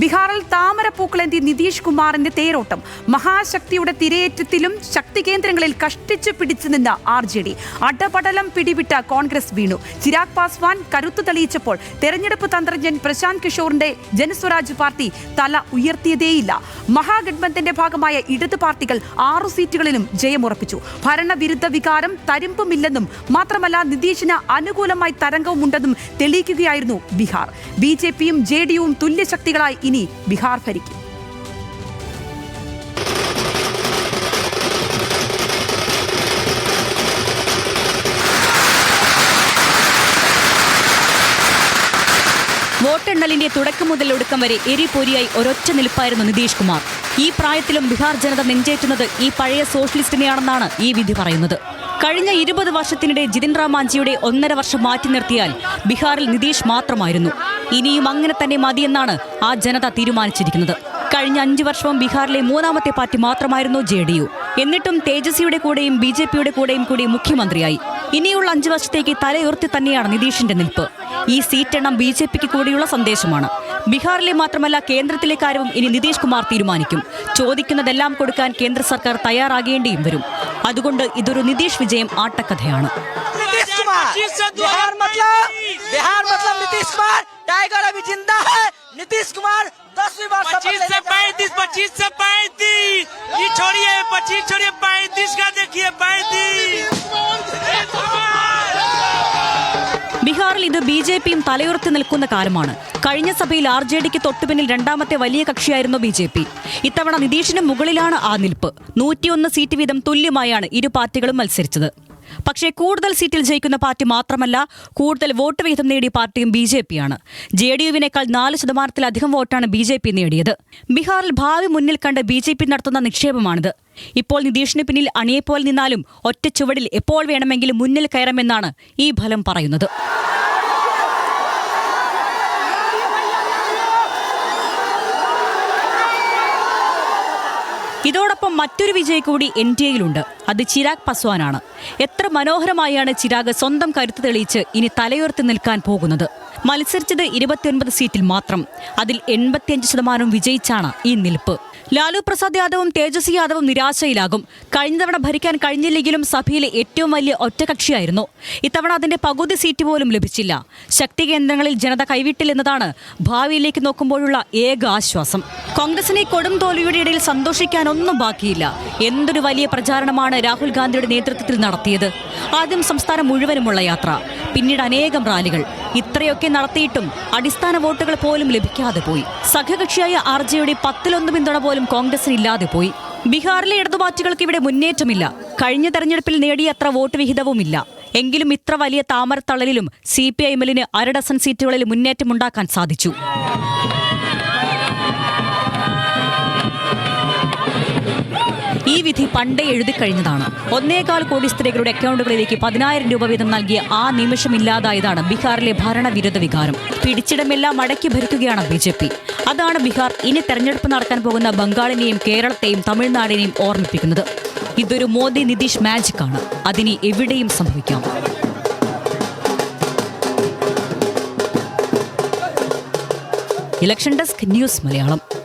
ബീഹാറിൽ താമരപ്പൂക്കളേന്തി നിതീഷ് കുമാറിന്റെ തേരോട്ടം. മഹാശക്തിയുടെ തിരയേറ്റത്തിലും ശക്തി കേന്ദ്രങ്ങളിൽ കഷ്ടിച്ചു പിടിച്ചു നിന്ന ആർ ജെ ഡി. അടപടലം പിടിവിട്ട കോൺഗ്രസ് വീണു. ചിരാഗ് പാസ്വാൻ കരുത്തു തെളിയിച്ചപ്പോൾ തെരഞ്ഞെടുപ്പ് തന്ത്രജ്ഞൻ പ്രശാന്ത് കിഷോറിന്റെ ജനസ്വരാജ് പാർട്ടി തല ഉയർത്തിയതേയില്ല. മഹാഗഡ്ബന്ധന്റെ ഭാഗമായ ഇടത് പാർട്ടികൾ ആറു സീറ്റുകളിലും ജയമുറപ്പിച്ചു. ഭരണവിരുദ്ധ വികാരം തരിമ്പുമില്ലെന്നും മാത്രമല്ല നിതീഷിന് അനുകൂലമായി തരംഗവുമുണ്ടെന്നും തെളിയിക്കുകയായിരുന്നു ബീഹാർ. ബി ജെ പിയും ജെ ഡിയും തുല്യശക്തികളായി ഇനി ബീഹാർ ഭരിക്കും. വോട്ടെണ്ണലിന്റെ തുടക്കം മുതൽ ഒടുക്കം വരെ എരിപൊരിയായി ഒരൊറ്റ നിൽപ്പായിരുന്നു നിതീഷ് കുമാർ. ഈ പ്രായത്തിലും ബീഹാർ ജനത നെഞ്ചേറ്റുന്നത് ഈ പഴയ സോഷ്യലിസ്റ്റിനെയാണെന്നാണ് ഈ വിധി പറയുന്നത്. കഴിഞ്ഞ ഇരുപത് വർഷത്തിനിടെ ജിതിൻ റാം മാഞ്ചിയുടെ ഒന്നര വർഷം മാറ്റി നിർത്തിയാൽ ബീഹാറിൽ നിതീഷ് മാത്രമായിരുന്നു. ഇനിയും അങ്ങനെ തന്നെ മതിയെന്നാണ് ആ ജനത തീരുമാനിച്ചിരിക്കുന്നത്. കഴിഞ്ഞ അഞ്ചു വർഷവും ബീഹാറിലെ മൂന്നാമത്തെ പാർട്ടി മാത്രമായിരുന്നു ജെ ഡി യു. എന്നിട്ടും തേജസ്വിയുടെ കൂടെയും ബി ജെ പിയുടെ കൂടെയും കൂടി മുഖ്യമന്ത്രിയായി. ഇനിയുള്ള അഞ്ചു വർഷത്തേക്ക് തലയുയർത്തി തന്നെയാണ് നിതീഷിന്റെ നിൽപ്പ്. ഈ സീറ്റെണ്ണം ബി ജെ പിക്ക് കൂടിയുള്ള സന്ദേശമാണ്. ബീഹാറിലെ മാത്രമല്ല കേന്ദ്രത്തിലെ കാര്യവും ഇനി നിതീഷ് കുമാർ തീരുമാനിക്കും. ചോദിക്കുന്നതെല്ലാം കൊടുക്കാൻ കേന്ദ്ര സർക്കാർ തയ്യാറാകേണ്ടിയും വരും. അതുകൊണ്ട് ഇതൊരു നിതീഷ് വിജയം ആട്ടക്കഥയാണ്. पच्चीस से पैंतीस ये छोड़िए पच्चीस छोड़िए पैंतीस का देखिए पैंतीस ബീഹാറിൽ ഇത് ബി ജെ പിയും തലയുയർത്തി നിൽക്കുന്ന കാലമാണ് കഴിഞ്ഞ സഭയിൽ ആർ ജെ ഡിക്ക് തൊട്ടുപിന്നിൽ രണ്ടാമത്തെ വലിയ കക്ഷിയായിരുന്നു ബി ജെ പി ഇത്തവണ നിതീഷിന് മുകളിലാണ് ആ നിൽപ്പ് നൂറ്റിയൊന്ന് സീറ്റ് വീതം തുല്യമായാണ് ഇരു പാർട്ടികളും മത്സരിച്ചത് പക്ഷേ കൂടുതൽ സീറ്റിൽ ജയിക്കുന്ന പാർട്ടി മാത്രമല്ല കൂടുതൽ വോട്ട് വിഹിതം നേടിയ പാർട്ടിയും ബി ജെ പിയാണ്. ജെ ഡി യുവിനേക്കാൾ നാല് ശതമാനത്തിലധികം വോട്ടാണ് ബി ജെ പി നേടിയത്. ബീഹാറിൽ ഭാവി മുന്നിൽ കണ്ട് ബി ജെ പി നടത്തുന്ന നിക്ഷേപമാണിത്. ഇപ്പോൾ നിതീഷിന് പിന്നിൽ അണിയെപ്പോലെ നിന്നാലും ഒറ്റ ചുവടിൽ എപ്പോൾ വേണമെങ്കിലും മുന്നിൽ കയറാമെന്നാണ് ഈ ഫലം പറയുന്നത്. ഇതോടൊപ്പം മറ്റൊരു വിജയ് കൂടി എൻ ഡി എയിലുണ്ട്. അത് ചിരാഗ് പസ്വാനാണ്. എത്ര മനോഹരമായാണ് ചിരാഗ് സ്വന്തം കരുത്ത് തെളിയിച്ച് ഇനി തലയുയർത്തി നിൽക്കാൻ പോകുന്നത്. മത്സരിച്ചത് ഇരുപത്തിയൊൻപത് സീറ്റിൽ മാത്രം. അതിൽ എൺപത്തിയഞ്ച് ശതമാനം വിജയിച്ചാണ് ഈ നിൽപ്പ്. ലാലു പ്രസാദ് യാദവും തേജസ്വി യാദവും നിരാശയിലാകും. കഴിഞ്ഞ തവണ ഭരിക്കാൻ കഴിഞ്ഞില്ലെങ്കിലും സഭയിലെ ഏറ്റവും വലിയ ഒറ്റകക്ഷിയായിരുന്നു. ഇത്തവണ അതിന്റെ പകുതി സീറ്റ് പോലും ലഭിച്ചില്ല. ശക്തി കേന്ദ്രങ്ങളിൽ ജനത കൈവിട്ടില്ലെന്നതാണ് ഭാവിയിലേക്ക് നോക്കുമ്പോഴുള്ള ഏക ആശ്വാസം. കോൺഗ്രസിനെ കൊടും തോൽവിയുടെ ഇടയിൽ സന്തോഷിക്കാനൊന്നും ബാക്കിയില്ല. എന്തൊരു വലിയ പ്രചാരണമാണ് രാഹുൽ ഗാന്ധിയുടെ നേതൃത്വത്തിൽ നടത്തിയത്. ആദ്യം സംസ്ഥാനം മുഴുവനുമുള്ള യാത്ര. പിന്നീട് അനേകം റാലികൾ. ഇത്രയൊക്കെ നടത്തിയിട്ടും അടിസ്ഥാന വോട്ടുകൾ പോലും ലഭിക്കാതെ പോയി. സഖ്യകക്ഷിയായ ആർ ജെയുടെ പത്തിലൊന്ന് പിന്തുണ പോലും കോൺഗ്രസിന് ഇല്ലാതെ പോയി. ബീഹാറിലെ ഇടതുപാർട്ടികൾക്ക് ഇവിടെ മുന്നേറ്റമില്ല. കഴിഞ്ഞ തെരഞ്ഞെടുപ്പിൽ നേടിയ അത്ര വോട്ട് വിഹിതവുമില്ല. എങ്കിലും ഇത്ര വലിയ താമരത്തള്ളലിലും സി പി ഐ എമ്മിലിന് അരഡസൺ സീറ്റുകളിൽ മുന്നേറ്റമുണ്ടാക്കാൻ സാധിച്ചു. ഈ വിധി പണ്ടേ എഴുതി കഴിഞ്ഞതാണ്. ഒന്നേകാൽ കോടി സ്ത്രീകളുടെ അക്കൗണ്ടുകളിലേക്ക് പതിനായിരം രൂപ വീതം നൽകിയ ആ നിമിഷം ഇല്ലാതായതാണ് ബീഹാറിലെ ഭരണവിരുദ്ധ വികാരം. പിടിച്ചിടമെല്ലാം മടക്കി ഭരിക്കുകയാണ് ബി ജെ പി. അതാണ് ബീഹാർ ഇനി തെരഞ്ഞെടുപ്പ് നടക്കാൻ പോകുന്ന ബംഗാളിനെയും കേരളത്തെയും തമിഴ്നാടിനെയും ഓർമ്മിപ്പിക്കുന്നത്. ഇതൊരു മോദി നിതീഷ് മാജിക് ആണ്. അതിനി എവിടെയും സംഭവിക്കാം. Election desk news Malayalam.